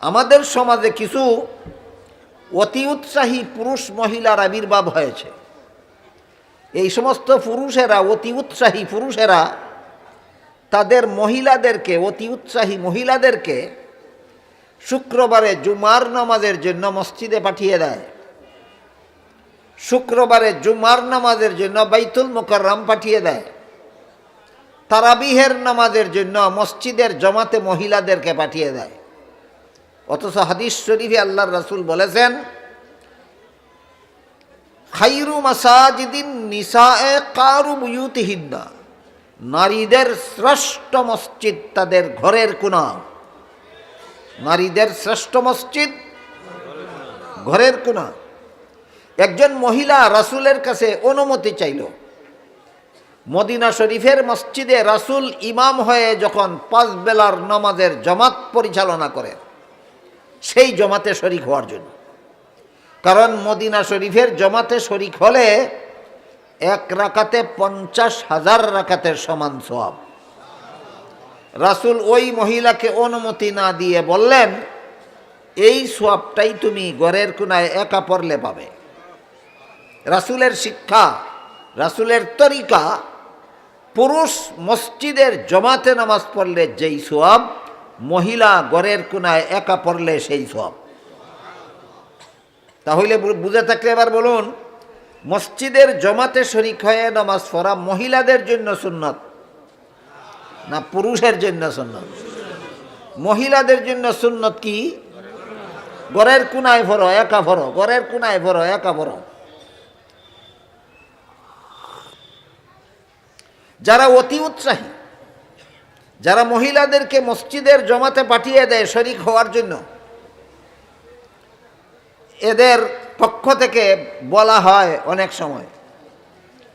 আমাদের সমাজে কিছু অতি উৎসাহী পুরুষ মহিলার আবির্ভাব হয়েছে। এই সমস্ত পুরুষেরা, অতি উৎসাহী পুরুষেরা তাদের মহিলাদেরকে, অতি উৎসাহী মহিলাদেরকে শুক্রবারে জুমার নামাজের জন্য মসজিদে পাঠিয়ে দেয়। শুক্রবারে জুমার নামাজের জন্য বাইতুল মোকাররাম পাঠিয়ে দেয়। তারাবিহের নামাজের জন্য মসজিদের জমাতে মহিলাদেরকে পাঠিয়ে দেয়। অথচ হাদিস শরীফে আল্লাহর রাসুল বলেছেন খাইরু মাসাজিদিন নিসায়ে কারু বুয়ুতিহিন্না। নারীদের শ্রেষ্ঠ মসজিদ তাদের ঘরের কোনা নারীদের শ্রেষ্ঠ মসজিদ ঘরের কোনা একজন মহিলা রাসূলের কাছে অনুমতি চাইল। মদিনা শরীফের মসজিদে রাসূল ইমাম হয়ে যখন পাঁচ বেলার নামাজের জমাত পরিচালনা করেন সেই জমাতে শরিক হওয়ার জন্য। কারণ মদিনা শরীফের জমাতে শরিক হলে এক রাকাতে পঞ্চাশ হাজার রাকাতের সমান সব রাসূল ওই মহিলাকে অনুমতি না দিয়ে বললেন, এই সোয়াবটাই তুমি গড়ের কোনায় একা পড়লে পাবে। রাসূলের শিক্ষা, রাসূলের তরিকা, পুরুষ মসজিদের জমাতে নামাজ পড়লে যেই সোয়াব মহিলা গড়ের কোনায় একা পড়লে সেই সব। তাহলে বুঝে থাকলে এবার বলুন, মসজিদের জমাতে শরিক হয়ে নামাজ পড়া মহিলাদের জন্য সুন্নত না পুরুষের জন্য সুন্নত? মহিলাদের জন্য সুন্নত কি? গড়ের কোনায় ভরো, একা ভরো, গড়ের কোনায় ভরো, একা ভরো। যারা অতি উৎসাহী যারা মহিলাদেরকে মসজিদের জমাতে পাঠিয়ে দেয় শরিক হওয়ার জন্য, এদের পক্ষ থেকে বলা হয় অনেক সময়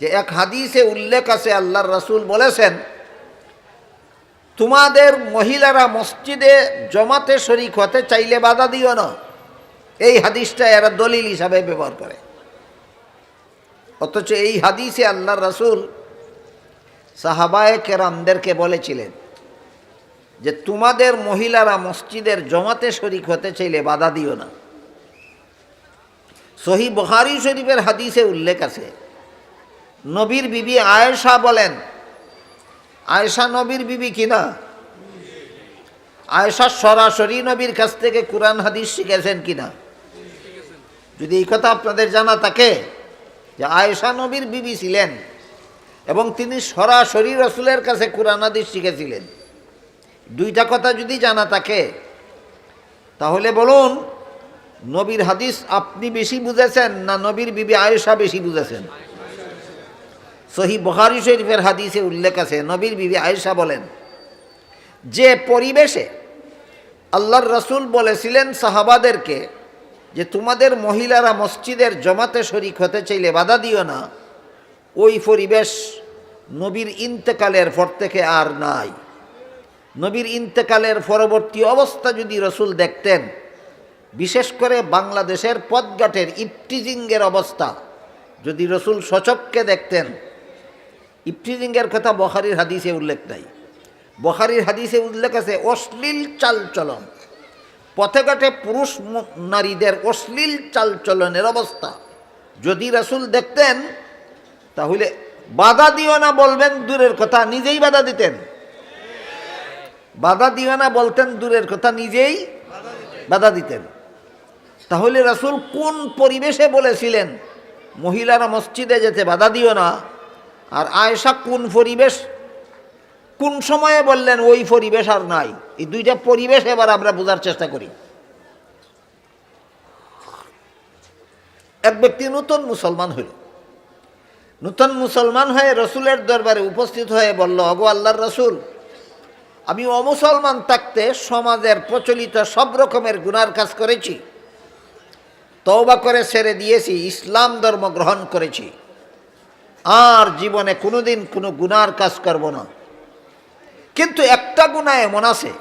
যে এক হাদিসে উল্লেখ আছে, আল্লাহর রাসূল বলেছেন, তোমাদের মহিলারা মসজিদে জমাতে শরিক হতে চাইলে বাধা দিও না। এই হাদিসটা এরা দলিল হিসাবে ব্যবহার করে। অথচ এই হাদিসে আল্লাহর রাসূল সাহাবায়ে কেরামদেরকে বলেছিলেন যে তোমাদের মহিলারা মসজিদের জমাতে শরিক হতে চাইলে বাধা দিও না। সহি বহারি শরীফের হাদিসে উল্লেখ আছে। নবীর বিবি আয়েশা বলেন, আয়েশা নবীর বিবি কিনা আয়েশা সরাসরি নবীর কাছ থেকে কোরআন হাদিস শিখেছেন কিনা যদি এই কথা আপনাদের জানা থাকে যে আয়েশা নবীর বিবি ছিলেন এবং তিনি সরাসরি রসুলের কাছে কোরআন হাদিস শিখেছিলেন দুইটা কথা যদি জানা থাকে, তাহলে বলুন, নবীর হাদিস আপনি বেশি বুঝেছেন না নবীর বিবি আয়েশা বেশি বুঝেছেন? সহি বখারি শরীফের হাদিসে উল্লেখ আছে, নবীর বিবি আয়েশা বলেন, যে পরিবেশে আল্লাহর রসুল বলেছিলেন সাহাবাদেরকে যে তোমাদের মহিলারা মসজিদের জমাতে শরিক হতে চাইলে বাধা দিও না, ওই পরিবেশ নবীর ইন্তেকালের পর থেকে আর নাই। নবীর ইন্তেকালের পরবর্তী অবস্থা যদি রসুল দেখতেন, বিশেষ করে বাংলাদেশের পদঘাটের ইপটিজিংয়ের অবস্থা, যদি রসুল সচককে দেখতেন, ইপটিজিংয়ের কথা বখারির হাদিসে উল্লেখ নাই। বখারির হাদিসে উল্লেখ আছে, অশ্লীল চালচলন। পথে ঘাটে পুরুষ নারীদের অশ্লীল চালচলনের অবস্থা। যদি রাসূল দেখতেন, তাহলে বাধা দিও না, বলবেন, দূরের কথা, নিজেই বাধা দিতেন। বাধা দিও না বলতেন দূরের কথা, নিজেই বাধা দিতেন। তাহলে রাসূল কোন পরিবেশে বলেছিলেন, মহিলারা মসজিদে যেতে বাধা দিও না? আর আয়েশা কোন পরিবেশ, কোন সময়ে বললেন, ওই পরিবেশ আর নাই? এই দুইটা পরিবেশ এবার আমরা বোঝার চেষ্টা করি। এক ব্যক্তি নতুন মুসলমান হইল। নতুন মুসলমান হয়ে রসুলের দরবারে উপস্থিত হয়ে বলল, অগো আল্লাহর রসুল আমি অমুসলমান থাকতে সমাজের প্রচলিত সব রকমের গুনার কাজ করেছি। তওবা করে ছেড়ে দিয়েছি, ইসলাম ধর্ম গ্রহণ করেছি। আর জীবনে কোনোদিন কোনো গুনার কাজ করব না। কিন্তু একটা গুণা এমন আছে,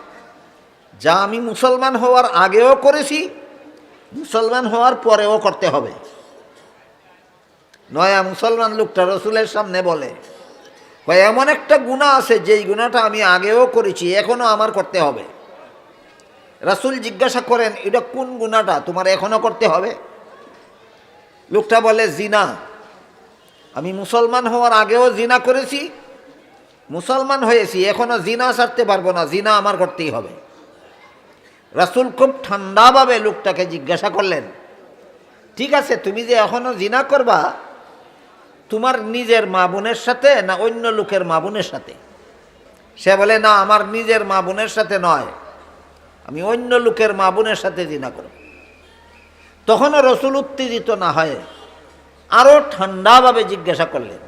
যা আমি মুসলমান হওয়ার আগেও করেছি, মুসলমান হওয়ার পরেও করতে হবে। নয়া মুসলমান লোকটা রসুলের সামনে বলে কয় এমন একটা গুণা আছে, যেই গুণাটা আমি আগেও করেছি, এখনও আমার করতে হবে। রাসুল জিজ্ঞাসা করেন, এটা কোন গুণাটা? তোমার এখনও করতে হবে? লোকটা বলে, জিনা। আমি মুসলমান হওয়ার আগেও জিনা করেছি, মুসলমান হয়েছি এখনও জিনা ছাড়তে পারব না, জিনা আমার করতেই হবে। রাসুল খুব ঠান্ডাভাবে লোকটাকে জিজ্ঞাসা করলেন, ঠিক আছে, তুমি যে এখনও জিনা করবা তোমার নিজের মা বোনের সাথে না অন্য লোকের মা বোনের সাথে? সে বলে, না, আমার নিজের মা বোনের সাথে নয়। আমি অন্য লোকের মা বোনের সাথে জিনা করব। তখনও রসুল উত্তেজিত না হয় আরও ঠান্ডাভাবে জিজ্ঞাসা করলেন,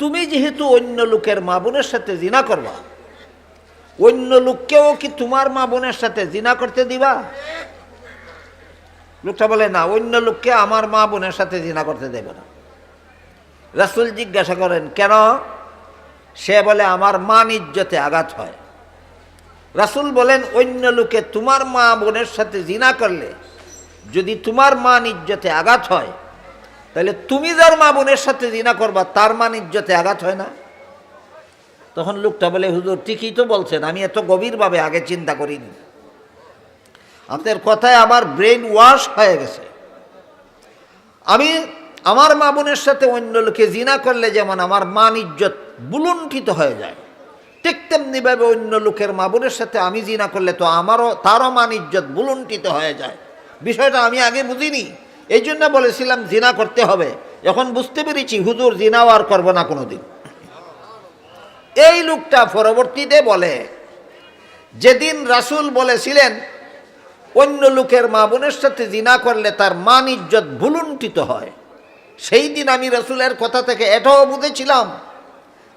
তুমি যেহেতু অন্য লোকের মা বোনের সাথে জিনা করবা, অন্য লোককেও কি তোমার মা বোনের সাথে জিনা করতে দিবা? লোকটা বলে, না, অন্য লোককে আমার মা বোনের সাথে জিনা করতে দেবে না। রাসুল জিজ্ঞাসা করেন, কেন? সে বলে, আমার মান ইজ্জতে আঘাত হয়। রাসুল বলেন, অন্য লোকে তোমার মা বোনের সাথে জিনা করলে যদি তোমার মান ইজ্জতে আঘাত হয়, তাহলে তুমি যার মা বোনের সাথে জিনা করবা, তার মান ইজ্জতে আঘাত হয় না? তখন লোকটা বলে, হুজুর, ঠিকই তো বলছেন, আমি এত গভীরভাবে আগে চিন্তা করিনি। আপনার কথায় আমার ব্রেন ওয়াশ হয়ে গেছে। আমি আমার মা বোনের সাথে অন্য লোকে জিনা করলে যেমন আমার মান ইজ্জত বুলুণ্ঠিত হয়ে যায়, ঠিক তেমনিভাবে অন্য লোকের মা বোনের সাথে আমি জিনা করলে তো আমারও, তারও মান ইজ্জত বুলুণ্ঠিত হয়ে যায়। বিষয়টা আমি আগে বুঝিনি, এই জন্য বলেছিলাম জিনা করতে হবে। এখন বুঝতে পেরেছি, হুজুর জিনাও আর করব না কোনোদিন। এই লোকটা পরবর্তীতে বলে, যেদিন রাসূল বলেছিলেন, অন্য লোকের মা বোনের সাথে জিনা করলে তার মান ইজ্জত ভুলুণ্ঠিত হয়। সেই দিন আমি রসুলের কথা থেকে এটাও বুঝেছিলাম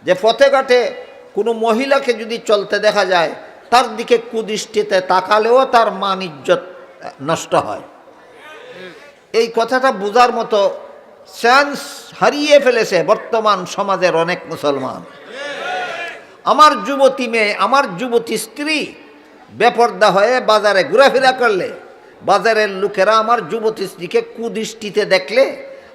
যে পথে ঘাটে কোনো মহিলাকে যদি চলতে দেখা যায়, তার দিকে কুদৃষ্টিতে তাকালেও তার মান ইজ্জত নষ্ট হয়। এই কথাটা বোঝার মতো চান্স হারিয়ে ফেলেছে বর্তমান সমাজের অনেক মুসলমান। আমার যুবতী মেয়ে, আমার যুবতী স্ত্রী বেপর্দা হয়ে বাজারে ঘোরাফেরা করলে, বাজারের লোকেরা আমার যুবতী স্ত্রীকে কুদৃষ্টিতে দেখলে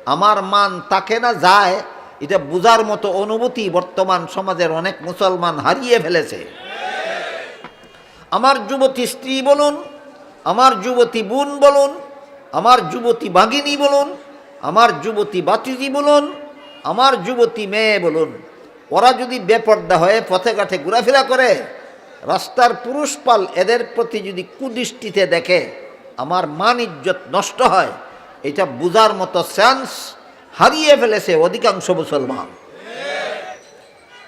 আমার মান তাকে না যায়, এটা বোঝার মতো অনুভূতি বর্তমান সমাজের অনেক মুসলমান হারিয়ে ফেলেছে। আমার যুবতী স্ত্রী বলুন, আমার যুবতী বোন বলুন, আমার যুবতী বাগিনী বলুন, আমার যুবতী বাতিজি বলুন, আমার যুবতী মেয়ে বলুন, ওরা যদি বেপর্দা হয়ে পথে ঘাটে ঘোরাফেরা করে, রাস্তার পুরুষ পাল এদের প্রতি যদি কুদৃষ্টিতে দেখে, আমার মান ইজ্জত নষ্ট হয় এটা বুঝার মতো চান্স হারিয়ে ফেলেছে অধিকাংশ মুসলমান।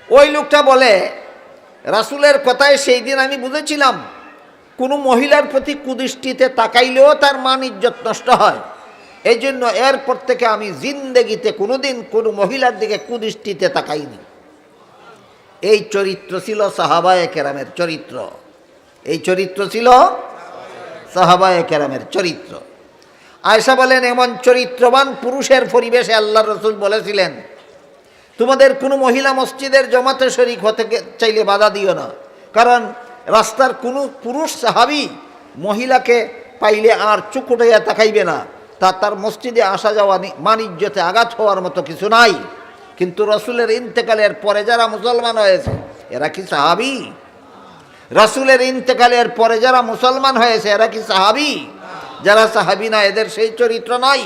ওই লোকটা বলে, রাসুলের কথায় সেই দিন আমি বুঝেছিলাম, কোনো মহিলার প্রতি কুদৃষ্টিতে তাকাইলেও তার মান ইজ্জত নষ্ট হয়। এই জন্য এরপর থেকে আমি জিন্দেগিতে কোনোদিন কোনো মহিলার দিকে কুদৃষ্টিতে তাকাইনি। এই চরিত্র ছিল সাহাবায়ে কেরামের চরিত্র। এই চরিত্র ছিল সাহাবায়ে কেরামের চরিত্র। আয়সা বলেন, এমন চরিত্রবান পুরুষের পরিবেশে আল্লাহ রসুল বলেছিলেন, তোমাদের কোনো মহিলা মসজিদের জমাতে শরিক হতে চাইলে বাধা দিও না। কারণ রাস্তার কোনো পুরুষ সাহাবি মহিলাকে পাইলে আর চুপ উঠাইয়া তাকাইবে না। তা তার মসজিদে আসা যাওয়া মানিজ্যতে আঘাত হওয়ার মতো কিছু নাই। কিন্তু রসুলের ইন্তেকালের পরে যারা মুসলমান হয়েছে, এরা কি সাহাবি? রসুলের ইন্তেকালের পরে যারা মুসলমান হয়েছে, এরা কি সাহাবি? যারা সাহাবি না, এদের সেই চরিত্র নাই।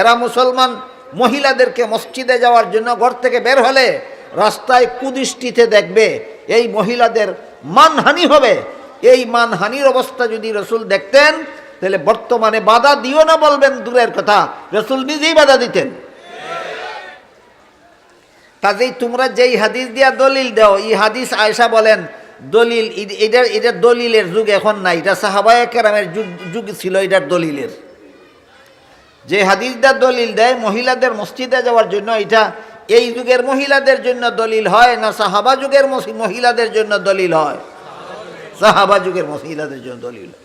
এরা মুসলমান, মহিলাদেরকে মসজিদে যাওয়ার জন্য ঘর থেকে বের হলে রাস্তায় কুদৃষ্টিতে দেখবে, এই মহিলাদের মানহানি হবে। এই মানহানির অবস্থা যদি রসুল দেখতেন, তাহলে বর্তমানে বাধা দিও না বলবেন দূরের কথা। রসুল নিজেই বাধা দিতেন। কাজেই তোমরা যেই হাদিস দিয়া দলিল দাও, এই হাদিস আয়সা বলেন দলিল এটার, এটা দলিলের যুগ এখন নাই। এটা সাহাবায় কেরামের যুগ যুগ ছিল এটার দলিলের। যে হাদিসটা দলিল দেয়, মহিলাদের মসজিদে যাওয়ার জন্য এটা এই যুগের মহিলাদের জন্য দলিল হয় না সাহাবা যুগের মহিলাদের জন্য দলিল হয়? সাহাবা যুগের মহিলাদের জন্য দলিল হয়।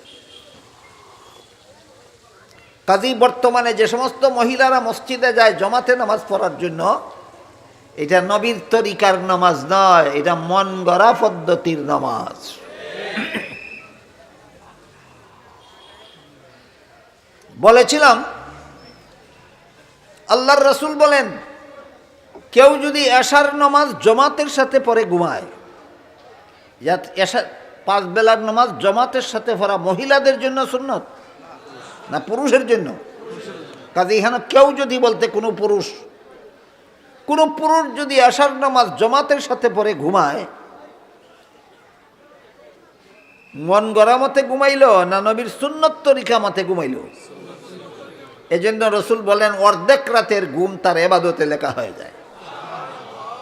কাজী বর্তমানে যে সমস্ত মহিলারা মসজিদে যায়, জমাতে নামাজ পড়ার জন্য এটা নবীর তরিকার নামাজ নয়, এটা মন গড়া পদ্ধতির নামাজ। বলেছিলাম, আল্লাহর রসুল বলেন, কেউ যদি এশার নামাজ জমাতের সাথে পরে ঘুমায় পাঁচ বেলার নামাজ জমাতের সাথে পড়া মহিলাদের জন্য সুন্নত না পুরুষের জন্য? কাজে এখানে কেউ যদি বলতে কোনো পুরুষ কোনো পুরুষ যদি আশার নামাজ জমাতের সাথে পরে ঘুমায়, মন গড়া মতে ঘুমাইল না নবীর সুন্নত তরিকা মতে ঘুমাইল? এজন্য রসুল বলেন, অর্ধেক রাতের ঘুম তার এবাদতে লেখা হয়ে যায়।